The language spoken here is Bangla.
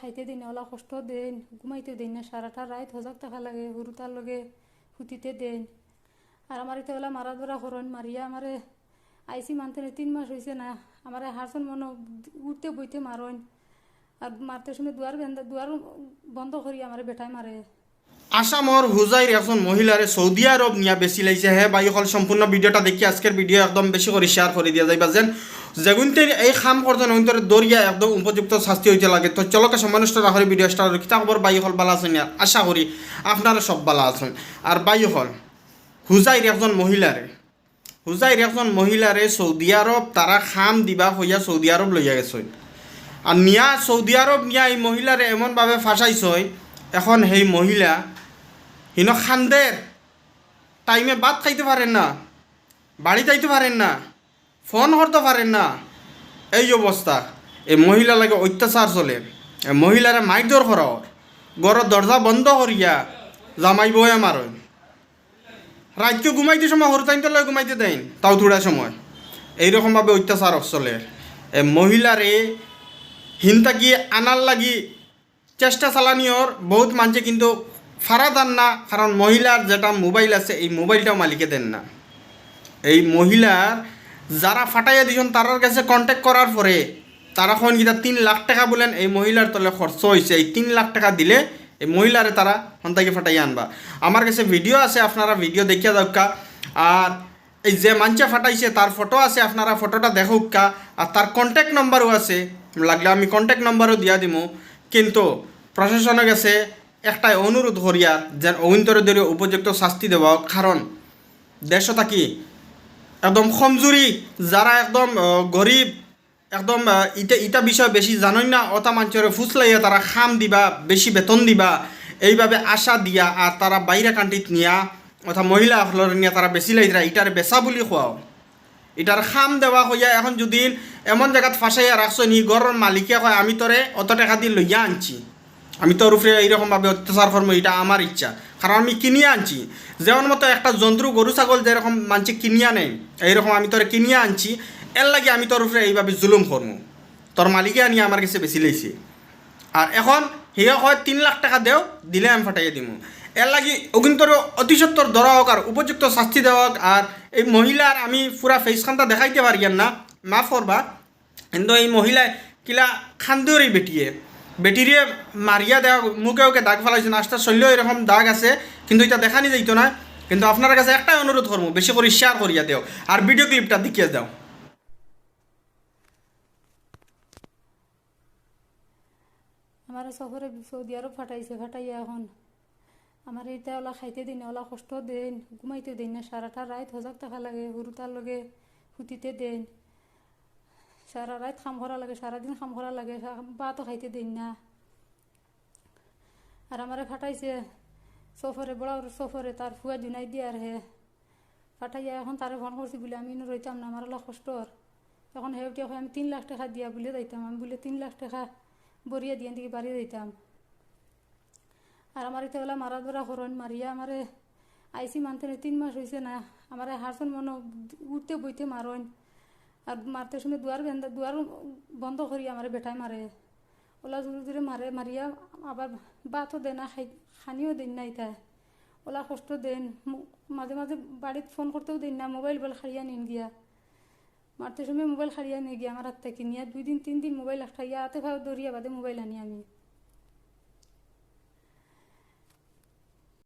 খাইতে দিন ওলা কষ্ট দেন, ঘুমাইতে দেন না, সারাটা রাত হজার টাকা লাগে সরু তার লগে ফুটিতে দেন। আর আমার এটা ওলা মারা ধরা হরণ মারিয়া আমারে আইসি মানতে তিন মাস হয়েছে না আমার হারসন মনে উঠতে বইতে মারণ আর মারতে সময় দুয়ার দুয়ার বন্ধ করি আমার বেটায় মারে আসামর হুজাইর এখন মহিলারে সৌদি আরব নিয়া বেশি লাইছে হে। বাই হল সম্পূর্ণ ভিডিওটা দেখি আজকের ভিডিও একদম বেশি করে শেয়ার করে দিয়া যাইবা যেন। যেগুনতে এই খাম করতেন ওইন্তরে দরিয়া একদম উপযুক্ত শাস্তি হইতে লাগে। তো চলকে সম্মানিষ্ট রাখরি ভিডিও স্টার কিতা খবর বাই হল বালা আছেন আশা করি আপনারা সব বালা আছেন। আর বাই হল হুজাইর একজন মহিলারে হুজাইর একজন মহিলারে সৌদি আরব তারা খাম দিবা হইয়া সৌদি আরব লইয়া গেছে আর নিয়া সৌদি আরব নিয়া এই মহিলারে এমনভাবে ফাঁসাইছই এখন সেই মহিলা হিন খান্দের। টাইমে ভাত খাইতে পারেন না, বাড়ি যাইতে পারেন না, ফোন করতে পারেন না। এই অবস্থা, এই মহিলা লাগে অত্যাচার চলে। মহিলারে মাইদর কর ঘরের দরজা বন্ধ করিয়া জামাই বয়ে মারন রাতকে ঘুমাইতে সময় হরতাইতে লয় ঘুমাইতে দেন, তাও থোড়া সময়। এইরকমভাবে অত্যাচার চলে। এ মহিলারে হিনতাকি আনার লাগি চেষ্টা চালানিওর বহুত মানুষে কিন্তু ফারা দেন না, কারণ মহিলার যেটা মোবাইল আছে, এই মোবাইলটাও মালিকে দেন না। এই মহিলার যারা ফাটাইয়া দিছেন তারার কাছে কন্ট্যাক্ট করার পরে তারা এখন কিনা তিন লাখ টাকা বলেন, এই মহিলার তলে খরচ হয়েছে এই তিন লাখ টাকা দিলে এই মহিলারে তারা হন্তাকে ফাটাইয়া আনবা। আমার কাছে ভিডিও আছে, আপনারা ভিডিও দেখিয়া দরকা আর এই যে মাঞ্চা ফাটাইছে, তার ফটো আছে, আপনারা ফটোটা দেখুকা আর তার কন্ট্যাক্ট নাম্বারও আছে। লাগলে আমি কন্ট্যাক্ট নাম্বারও দিয়া দিমু। কিন্তু প্রশাসনের কাছে একটাই অনুরোধ করিয়ার যেন অভ্যন্তরে ধরে উপযুক্ত শাস্তি দেওয়া কারণ দেশ থাকি একদম কমজুরি, যারা একদম গরিব, একদম ইটা ইটা বিষয় বেশি জানই না অতা মানুষের ফুসলাইয়া তারা খাম দিবা, বেশি বেতন দিবা, এইভাবে আশা দিয়া আর তারা বাইরে কান্ট্রিত নিয়া অথা মহিলা সকলের নিয়ে তারা বেশি লাইতরা ইটার বেচা বুলি খোৱাও ইটার খাম দেওয়া হইয়া এখন যদি এমন জায়গাত ফাঁসাইয়া রাখছো নি ঘরের মালিকে কয়, আমি তোরে অত টাকা দিয়ে লইয়া আনছি। আমি তোর উপরে এইরকমভাবে অত্যাচার করব, এটা আমার ইচ্ছা। কারণ আমি কিনিয়ে আনছি। যেমন মতো একটা জন্তু, গরু, ছাগল যেরকম মানছি কিনিয়া নেই এইরকম আমি তোরে কিনিয়ে আনছি, এর লাগে আমি তোর উপরে এইভাবে জুলুম করব। তোর মালিকে আনিয়ে আমার কাছে বেশি লাইছে। আর এখন হিয়া হয় তিন লাখ টাকা দেও, দিলে আমি ফাটাইয়া দিমু। এর লাগি অগিন্তর অতিসত্তর ধরা হোক আর উপযুক্ত শাস্তি দেওয়া হোক, আর এই মহিলার আমি পুরা ফেসখানটা দেখাইতে পারি না, মাফ করবা। কিন্তু এই মহিলায় কিলা খান্দুরি বেটিয়ে বেটিরে মারিয়া দেওয়া মুখে ওকে দাগ ফেলাইছে নাস্তার শৈল্য এরকম দাগ আছে, কিন্তু এটা দেখানি যাইতো না কিন্তু আপনার কাছে একটাই অনুরোধ করব বেশি করে শেয়ার করিয়া দেও। আর ভিডিও ক্লিপটা দেখিয়ে দাও আমার সফরে সৌদি আরব ফাটাইছে, ফাটাইয়া এখন। আমার এটা ওলা খাইতে দিন, ওলা কষ্ট দেন, ঘুমাইতে দিন না সারাটা রাত হজাক টাকা লাগে সরু লগে ফুটিতে দেন। সারা রাত খাম করা লাগে, সারাদিন খাম করা লাগে ভাতও খাইতে দিন না। আর আমারে ফাটাইছে সফরে বড় সফরে তার ফুয়া জুনাই দিয়ে আর হে। ফাটাইয়া এখন তারে ফোন করছি বলে, আমি রইতাম না আমার ওলা কষ্টর। এখন হেউটি আমি তিন লাখ টাকা দিয়া বলে যাইতাম, আমি বলে তিন লাখ টাকা বরিয়া দিয়ে দিকে বাড়ি দিতাম আর আমার এটা ওলা মারা ধরা হরণ মারিয়া আমারে আইসি মানতে তিন মাস হয়েছে না, আমার হারসন মনে উঠতে বইতে মারন আর মারতে সময় দুয়ার দুয়ার বন্ধ করি আমার বেটায় মারে। ওলা জোরে জোরে মারে মারিয়া আবার বাতও দেন না, খাই খানিও দেন না ইতা। ওলা কষ্ট দেন। মাঝে মাঝে বাড়িতে ফোন করতেও দেন না, মোবাইল বল খাইয়া নিন গিয়া। মারতে সময় মোবাইল খাইয়া নিয়ে গিয়া, আমার হাত থেকে নিয়ে দুই দিন, তিন দিন মোবাইল খাইয়া হাতে ভাবে দরিয়া বাদে মোবাইল আনি আমি।